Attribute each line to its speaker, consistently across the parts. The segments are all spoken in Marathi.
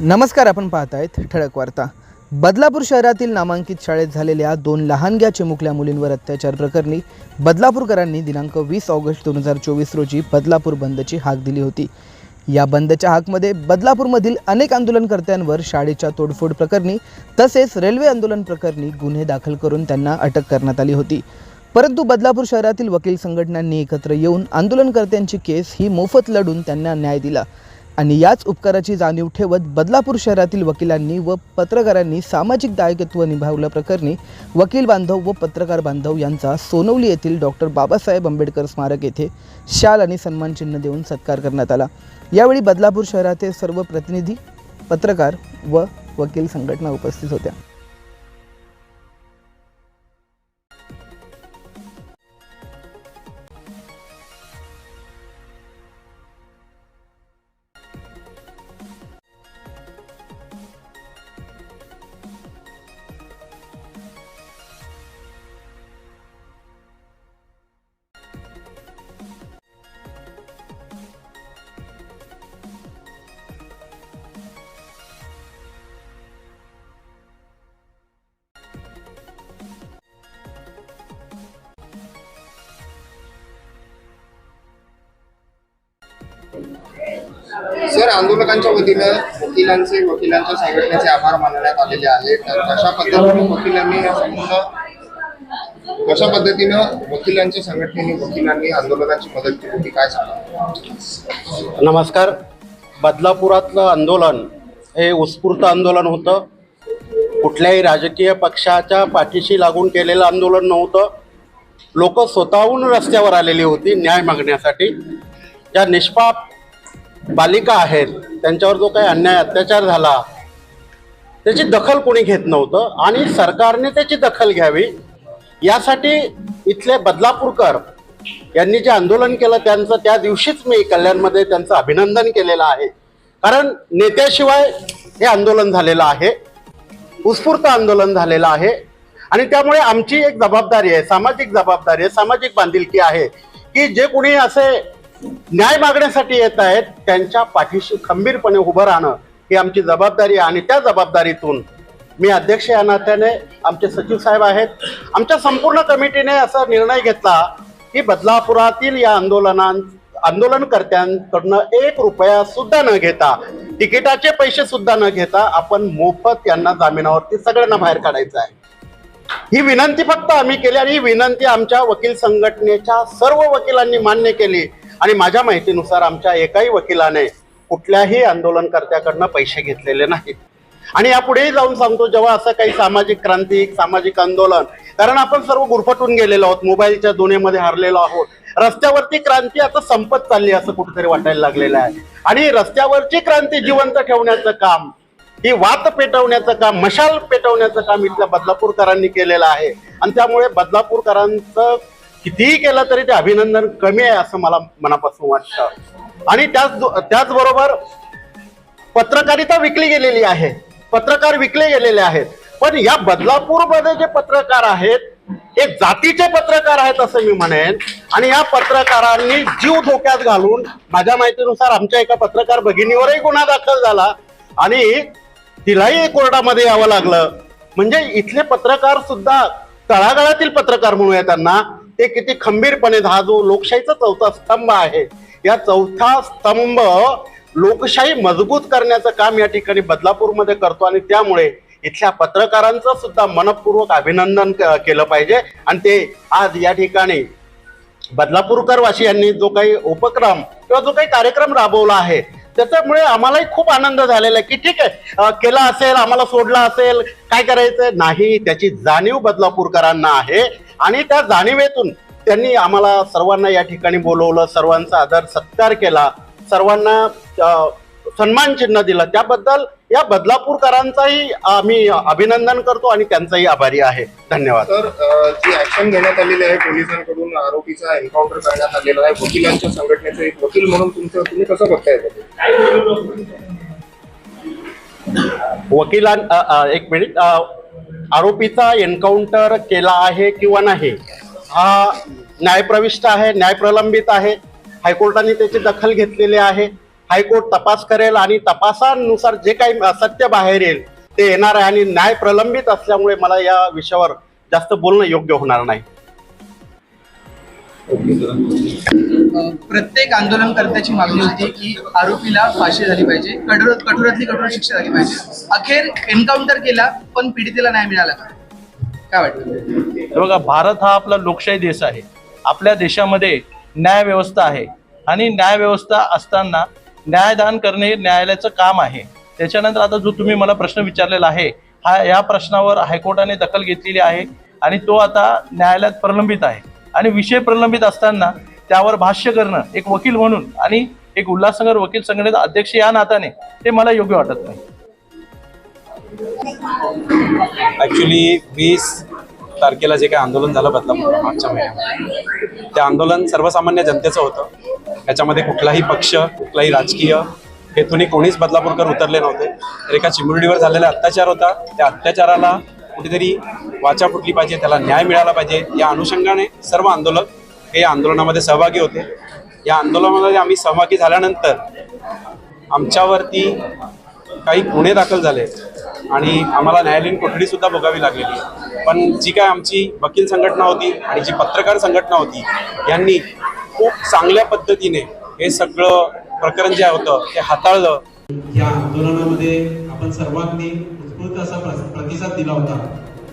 Speaker 1: नमस्कार आपण पाहत आहेत ठळक वार्ता. बदलापूर शहरातील नामांकित शाळेत झालेल्या दोन लहानग्या चिमुकल्या मुलींवर अत्याचार प्रकरणी बदलापूरकरांनी दिनांक वीस ऑगस्ट दोन हजार चोवीस रोजी बदलापूर बंदची हाक दिली होती. या बंदच्या हाकमध्ये बदलापूरमधील अनेक आंदोलनकर्त्यांवर शाळेच्या तोडफोड प्रकरणी तसेच रेल्वे आंदोलन प्रकरणी गुन्हे दाखल करून त्यांना अटक करण्यात आली होती. परंतु बदलापूर शहरातील वकील संघटनांनी एकत्र येऊन आंदोलनकर्त्यांची केस ही मोफत लढून त्यांना न्याय दिला. आणि याच उपकाराची जाणीव ठेवत बदलापूर शहरातील वकिलांनी व पत्रकारांनी सामाजिक दायकत्व निभावल्याप्रकरणी वकील बांधव व पत्रकार बांधव यांचा सोनवली येथील डॉक्टर बाबासाहेब आंबेडकर स्मारक येथे शाल आणि सन्मान चिन्ह देऊन सत्कार करण्यात आला. यावेळी बदलापूर शहरातील सर्व प्रतिनिधी पत्रकार व वकील संघटना उपस्थित होत्या.
Speaker 2: सर आंदोलकांच्या वतीनं वकिलांचे वकिलांच्या संघटनेचे आभार मानण्यात आलेले आहेत. तर कशा पद्धतीने वकिलांनी या संपूर्ण कशा पद्धतीनं वकिलांच्या संघटनेने वकिलांनी आंदोलकांची मदत केली होती काय सांगा?
Speaker 3: नमस्कार. बदलापुरातलं आंदोलन हे उत्स्फूर्त आंदोलन होतं. कुठल्याही राजकीय पक्षाच्या पाठीशी लागून केलेलं आंदोलन नव्हतं. लोक स्वतःहून रस्त्यावर आलेली होती न्याय मागण्यासाठी. ज्या निष्पाप बालिका आहेत त्यांच्यावर जो काही अन्याय अत्याचार झाला त्याची दखल कोणी घेत नव्हतं आणि सरकारने त्याची दखल घ्यावी यासाठी इथले बदलापूरकर यांनी जे आंदोलन केलं त्यांचं त्या दिवशीच मी कल्याणमध्ये त्यांचं अभिनंदन केलेलं आहे. कारण नेत्याशिवाय हे आंदोलन झालेलं आहे उत्स्फूर्त आंदोलन झालेलं आहे आणि त्यामुळे आमची एक जबाबदारी आहे सामाजिक जबाबदारी आहे सामाजिक बांधिलकी आहे की जे कोणी असे न्याय मागण्यासाठी येत आहेत त्यांच्या पाठीशी खंबीरपणे उभं राहणं ही आमची जबाबदारी आहे. आणि त्या जबाबदारीतून मी अध्यक्ष या नात्याने आमचे सचिव साहेब आहेत. आमच्या संपूर्ण कमिटीने असा निर्णय घेतला की बदलापुरातील या आंदोलनां आंदोलनकर्त्यांकडनं एक रुपया सुद्धा न घेता तिकिटाचे पैसे सुद्धा न घेता आपण मोफत यांना जामिनावरती सगळ्यांना बाहेर काढायचं आहे. ही विनंती फक्त आम्ही केली आणि ही विनंती आमच्या वकील संघटनेच्या सर्व वकिलांनी मान्य केली. आणि माझ्या माहितीनुसार आमच्या एकाही वकिलाने कुठल्याही आंदोलनकर्त्याकडनं पैसे घेतलेले नाहीत. आणि यापुढेही जाऊन सांगतो जेव्हा असं काही सामाजिक क्रांती सामाजिक आंदोलन कारण आपण सर्व गुरफटून गेलेलो आहोत मोबाईलच्या दुनियेमध्ये हरलेलो आहोत. रस्त्यावरती क्रांती आता संपत चालली असं कुठेतरी वाटायला लागलेलं आहे. आणि रस्त्यावरची क्रांती जिवंत ठेवण्याचं काम ही वात पेटवण्याचं काम मशाल पेटवण्याचं काम इथल्या बदलापूरकरांनी केलेलं आहे. आणि त्यामुळे बदलापूरकरांचं कितीही केलं तरी ते अभिनंदन कमी आहे असं मला मनापासून वाटतं. आणि त्याच त्याचबरोबर पत्रकारिता विकली गेलेली आहे. पत्रकार विकले गेलेले आहेत. पण या बदलापूरमध्ये जे पत्रकार आहेत हे जातीचे पत्रकार आहेत असं मी म्हणेन. आणि या पत्रकारांनी जीव धोक्यात घालून माझ्या माहितीनुसार आमच्या एका पत्रकार भगिनीवरही गुन्हा दाखल झाला. आणि तिलाही कोर्टामध्ये यावं लागलं. म्हणजे इथले पत्रकार सुद्धा तळागाळातील पत्रकार म्हणूया त्यांना. ते किती खंबीरपणे हा जो लोकशाहीचा चौथा स्तंभ आहे. या चौथा स्तंभ लोकशाही मजबूत करण्याचं काम या ठिकाणी बदलापूरमध्ये करतो आणि त्यामुळे इथल्या पत्रकारांचं सुद्धा मनपूर्वक अभिनंदन क- केलं पाहिजे. आणि ते आज या ठिकाणी बदलापूरकर वासियांनी जो काही उपक्रम किंवा जो काही कार्यक्रम राबवला आहे त्याच्यामुळे आम्हालाही खूप आनंद झालेला आहे की ठीक आहे केला असेल आम्हाला सोडला असेल काय करायचं नाही त्याची जाणीव बदलापूरकरांना आहे. आणि त्या जाणीवेतून त्यांनी आम्हाला सर्वांना या ठिकाणी बोलवलं सर्वांचा आदर सत्कार केला सर्वांना सन्मान चिन्ह दिलं. त्याबद्दल या बदलापूरकरांचाही आम्ही अभिनंदन करतो आणि त्यांचाही आभारी आहे. धन्यवाद.
Speaker 2: तर जी ऍक्शन घेण्यात आलेली आहे पोलिसांकडून आरोपीचा एन्काउंटर करण्यात आलेला आहे वकिलांच्या संघटनेचे एक वकील म्हणून तुमचं तुम्ही कसं बघताय?
Speaker 3: वकिलां एक मिनिट आरोपीचा एन्काउंटर केला आहे किंवा नाही हा न्यायप्रविष्ट आहे न्यायप्रलंबित आहे हायकोर्टाने त्याची दखल घेतलेली आहे हायकोर्ट तपास करेल आणि तपासानुसार जे काही सत्य बाहेर येईल ते येणार आहे आणि न्याय प्रलंबित असल्यामुळे मला या विषयावर जास्त बोलणं योग्य होणार नाही.
Speaker 1: प्रत्येक आंदोलनकर्त्याची मागणी होती की आरोपीला फाशी झाली पाहिजे कठोर कठोरातली कठोर शिक्षा झाली पाहिजे. अखेर एन्काउंटर केला पण पीडितेला नाही मिळाला काय वाटतं?
Speaker 4: बघा भारत हा आपला लोकशाही देश आहे. आपल्या देशामध्ये न्याय व्यवस्था आहे. आणि न्याय व्यवस्था असताना न्यायदान करणे हे न्यायालयाचं काम आहे. त्याच्यानंतर आता जो तुम्ही मला प्रश्न विचारलेला आहे हा या प्रश्नावर हायकोर्टाने दखल घेतलेली आहे आणि तो आता न्यायालयात प्रलंबित आहे. आणि विषय प्रलंबित असताना त्यावर भाष्य करणं एक वकील म्हणून आणि एक उल्हासनगर वकील संघटनेचा अध्यक्ष या नात्याने ते मला योग्य वाटत नाही.
Speaker 5: ॲक्च्युली वीस तारखेला जे काही आंदोलन झालं बदलापूर मागच्या महिन्यामध्ये ते आंदोलन सर्वसामान्य जनतेचं होतं. याच्यामध्ये कुठलाही पक्ष कुठलाही राजकीय हेतूने कोणीच बदलापूरकर उतरले नव्हते. तर एका चिमुरडीवर झालेला अत्याचार होता. त्या अत्याचाराला कुठेतरी वाचा फुटली पाहिजे त्याला न्याय मिळाला पाहिजे. या अनुषंगाने सर्व आंदोलक हे आंदोलनामध्ये सहभागी होते. या आंदोलनामध्ये आम्ही सहभागी झाल्यानंतर आमच्यावरती काही गुन्हे दाखल झाले आणि आम्हाला न्यायालयीन कोठडीसुद्धा बघावी भोगावी लागलेली. पण जी काय आमची वकील संघटना होती आणि जी पत्रकार संघटना होती यांनी खूप चांगल्या पद्धतीने हे सगळं प्रकरण जे होतं ते हाताळलं.
Speaker 6: या आंदोलनामध्ये आपण सर्वांनी उत्स्फूर्त असा प्रतिसाद दिला होता.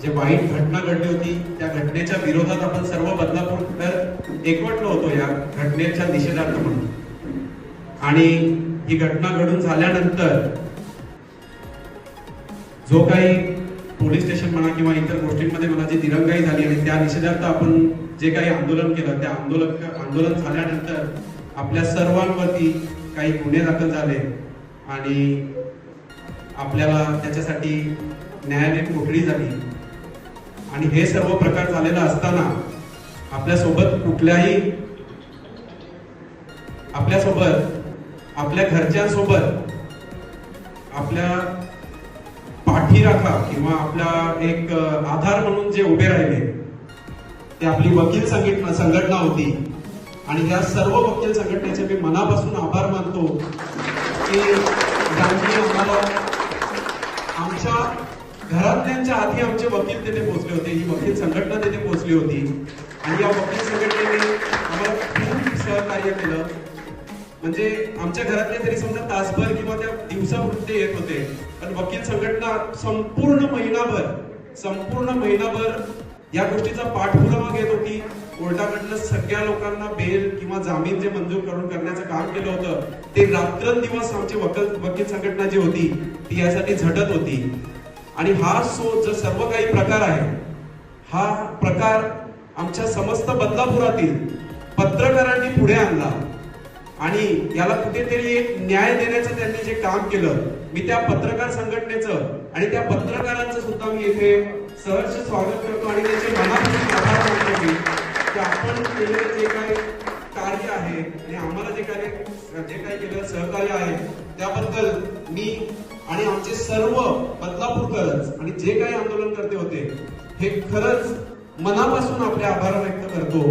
Speaker 6: जे वाईट घटना घडली होती त्या घटनेच्या विरोधात आपण सर्व बदलापूरकर एकवटलो होतो या घटनेच्या निषेधार्थ म्हणून. आणि ही घटना घडून झाल्यानंतर जो काही पोलीस स्टेशन म्हणा किंवा इतर गोष्टींमध्ये मला जी दिरंगाई झाली आणि त्या निषेधार्थ आपण जे काही आंदोलन केलं त्या आंदोलन आंदोलन झाल्यानंतर आपल्या सर्वांवरती काही गुन्हे दाखल झाले आणि आपल्याला त्याच्यासाठी न्यायालयीन कोठडी झाली आणि हे सर्व प्रकार झालेला असताना आपल्यासोबत कुठल्याही आपल्यासोबत आपल्या घरच्यांसोबत आपल्या पाठीराखा किंवा आपला एक आधार म्हणून जे उभे राहिले ते आपली वकील संघटना संघटना होती. आणि या सर्व वकील संघटनेचे मी मनापासून आभार मानतो की ज्यांनी आम्हाला आमच्या घरातल्यांच्या आधी आमचे वकील तिथे पोहोचले होते. ही वकील संघटना तिथे पोहोचली होती. आणि या वकील संघटनेने आम्हाला खूप सहकार्य केलं. म्हणजे आमच्या घरातले तरी समजा तासभर किंवा त्या दिवसापुरते येत होते. पण वकील संघटना संपूर्ण महिनाभर संपूर्ण महिनाभर या गोष्टीचा पाठपुरावा घेत होती. कोर्टाकडनं सगळ्या लोकांना बेल किंवा जामीन जे मंजूर करून करण्याचं काम केलं होतं ते रात्रंदिवस आमची वकील वकील संघटना जी होती ती यासाठी झटत होती. आणि हा सो जो सर्व काही प्रकार आहे हा प्रकार आमच्या समस्त बदलापुरातील पत्रकारांनी पुढे आणला. आणि याला कुठेतरी एक न्याय देण्याचं त्यांनी जे काम केलं मी त्या पत्रकार संघटनेचं आणि त्या पत्रकारांचं सुद्धा मी इथे सहर्ष स्वागत करतो आणि त्याचे मनापासून आभार मानतो मी. की आपण केलेलं जे काही कार्य आहे आणि आम्हाला जे कार्य जे काही केलेलं सहकार्य आहे त्याबद्दल मी आणि आमचे सर्व बदलापूरकरच आणि जे काही आंदोलन करते होते हे खरंच मनापासून आपले आभार व्यक्त करतो.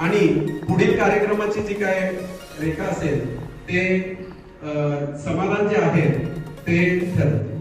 Speaker 6: आणि पुढील कार्यक्रमाची जी काय रेखा असेल ते समाधान जे आहे ते ठरते.